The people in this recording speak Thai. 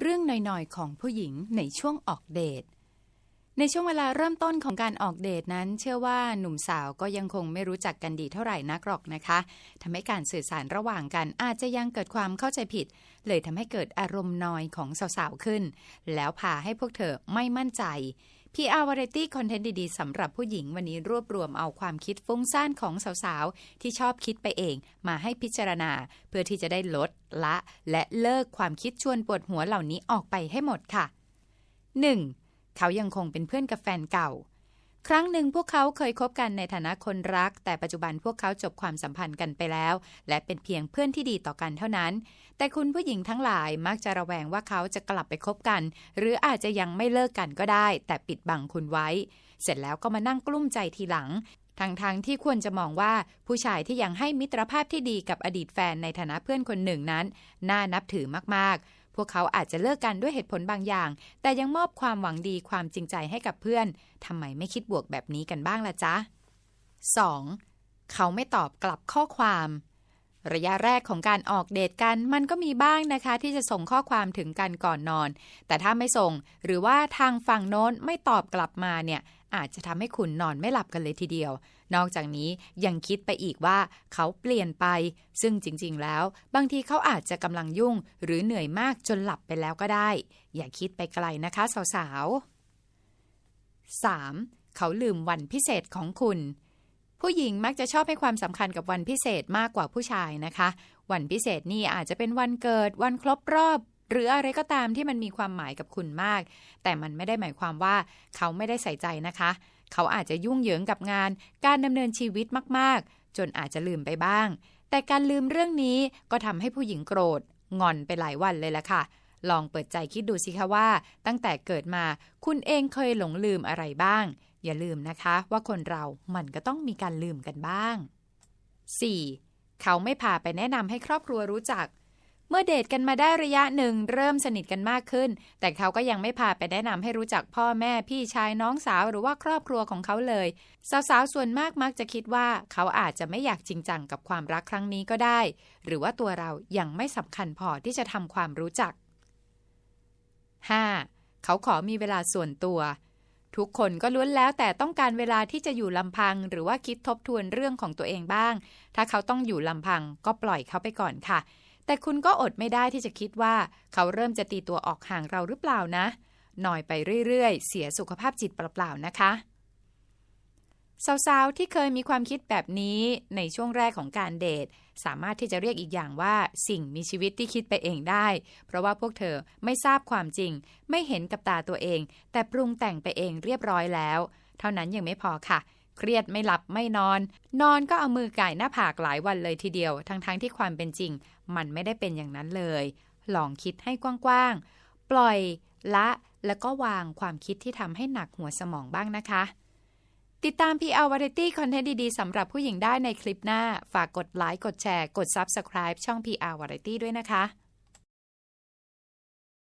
เรื่องหน่อยๆ ของผู้หญิงในช่วงออกเดท ในช่วงเวลาเริ่มต้นของการออกเดทนั้น เชื่อว่าหนุ่มสาวก็ยังคงไม่รู้จักกันดีเท่าไหร่นักหรอกนะคะทำให้การสื่อสารระหว่างกันอาจจะยังเกิดความเข้าใจผิด เลยทำให้เกิดอารมณ์นอยของสาวๆขึ้น แล้วพาให้พวกเธอไม่มั่นใจ PR Variety Content ดี ๆ สำหรับผู้หญิงวันนี้รวบรวมเอาความคิดฟุ้งซ่านของสาว ๆ ที่ชอบคิดไปเอง มาให้พิจารณา เพื่อที่จะได้ลดละ และเลิกความคิดชวนปวดหัวเหล่านี้ออกไปให้หมดค่ะ 1. เขายังคงเป็นเพื่อนกับแฟนเก่า ครั้งหนึ่งพวกเขาเคยคบกันในฐานะคนรัก แต่ปัจจุบันพวกเขาจบความสัมพันธ์กันไปแล้ว และเป็นเพียงเพื่อนที่ดีต่อกันเท่านั้น แต่คุณผู้หญิงทั้งหลายมักจะระแวงว่าเขาจะกลับไปคบกัน หรืออาจจะยังไม่เลิกกันก็ได้ แต่ปิดบังคุณไว้ เสร็จแล้วก็มานั่งกลุ้มใจทีหลังทั้งๆทที่ควรจะมองว่าผู้ชายที่ยังให้มิตรภาพที่ดีกับอดีตแฟนในฐานะเพื่อนคนหนึ่งนั้น น่านับถือมากๆ พวกเขาอาจจะเลิกกันด้วยเหตุผลบางอย่าง แต่ยังมอบความหวังดีความจริงใจให้กับเพื่อนทำไมไม่คิดบวกแบบนี้กันบ้างล่ะจ๊ะ 2. เขาไม่ตอบกลับข้อความ ระยะแรกของการออกเดทกันมันก็มีบ้างนะคะ ที่จะส่งข้อความถึงกันก่อนนอน แต่ถ้าไม่ส่ง หรือว่าทางฝั่งโน้นไม่ตอบกลับมาเนี่ย อาจจะทำให้คุณนอนไม่หลับกันเลยทีเดียว นอกจากนี้ยังคิดไปอีกว่าเขาเปลี่ยนไป ซึ่งจริง ๆ แล้ว บางทีเขาอาจจะกำลังยุ่ง หรือเหนื่อยมากจนหลับไปแล้วก็ได้ อย่าคิดไปไกลนะคะสาวๆ 3. เขาลืมวันพิเศษของคุณผู้หญิงมักจะชอบให้ความสำคัญกับวันพิเศษมากกว่าผู้ชายนะคะ วันพิเศษนี่อาจจะเป็นวันเกิด วันครบรอบ หรืออะไรก็ตามที่มันมีความหมายกับคุณมาก แต่มันไม่ได้หมายความว่าเขาไม่ได้ใส่ใจนะคะ เขาอาจจะยุ่งเหยิงกับงาน การดำเนินชีวิตมากๆ จนอาจจะลืมไปบ้าง แต่การลืมเรื่องนี้ก็ทำให้ผู้หญิงโกรธงอนไปหลายวันเลยละค่ะ ลองเปิดใจคิดดูสิคะว่า ตั้งแต่เกิดมาคุณเองเคยหลงลืมอะไรบ้าง อย่าลืมนะคะว่าคนเรามันก็ต้องมีการลืมกันบ้าง 4. เขาไม่พาไปแนะนำให้ครอบครัวรู้จัก เมื่อเดทกันมาได้ระยะหนึ่งเริ่มสนิทกันมากขึ้น แต่เขาก็ยังไม่พาไปแนะนำให้รู้จักพ่อแม่พี่ชายน้องสาวหรือว่าครอบครัวของเขาเลย สาวๆส่วนมากมักจะคิดว่าเขาอาจจะไม่อยากจริงจังกับความรักครั้งนี้ก็ได้ หรือว่าตัวเรายังไม่สำคัญพอที่จะทำความรู้จัก 5. เขาขอมีเวลาส่วนตัว ทุกคนก็ล้วนแล้วแต่ต้องการเวลาที่จะอยู่ลำพัง หรือว่าคิดทบทวนเรื่องของตัวเองบ้าง ถ้าเขาต้องอยู่ลำพังก็ปล่อยเขาไปก่อนค่ะ แต่คุณก็อดไม่ได้ที่จะคิดว่า เขาเริ่มจะตีตัวออกห่างเราหรือเปล่านะ หน่อยไปเรื่อยๆ เสียสุขภาพจิตเปล่าๆนะคะสาวๆ ที่เคยมีความคิดแบบนี้ในช่วงแรกของการเดท สามารถที่จะเรียกอีกอย่างว่าสิ่งมีชีวิตที่คิดไปเองได้ เพราะว่าพวกเธอไม่ทราบความจริง ไม่เห็นกับตาตัวเอง แต่ปรุงแต่งไปเองเรียบร้อยแล้ว เท่านั้นยังไม่พอค่ะ เครียดไม่หลับไม่นอน นอนก็เอามือไก่หน้าผากหลายวันเลยทีเดียว ทั้งๆทที่ความเป็นจริง มันไม่ได้เป็นอย่างนั้นเลย ลองคิดให้กว้างๆ ปล่อยละแล้วก็วางความคิดที่ทำให้หนักหัวสมองบ้างนะคะ ติดตาม PR Variety คอนเทนต์ดี ๆสำหรับผู้หญิงได้ในคลิปหน้า ฝากกดไลค์กดแชร์ กด Subscribe ช่อง PR Variety ด้วยนะคะ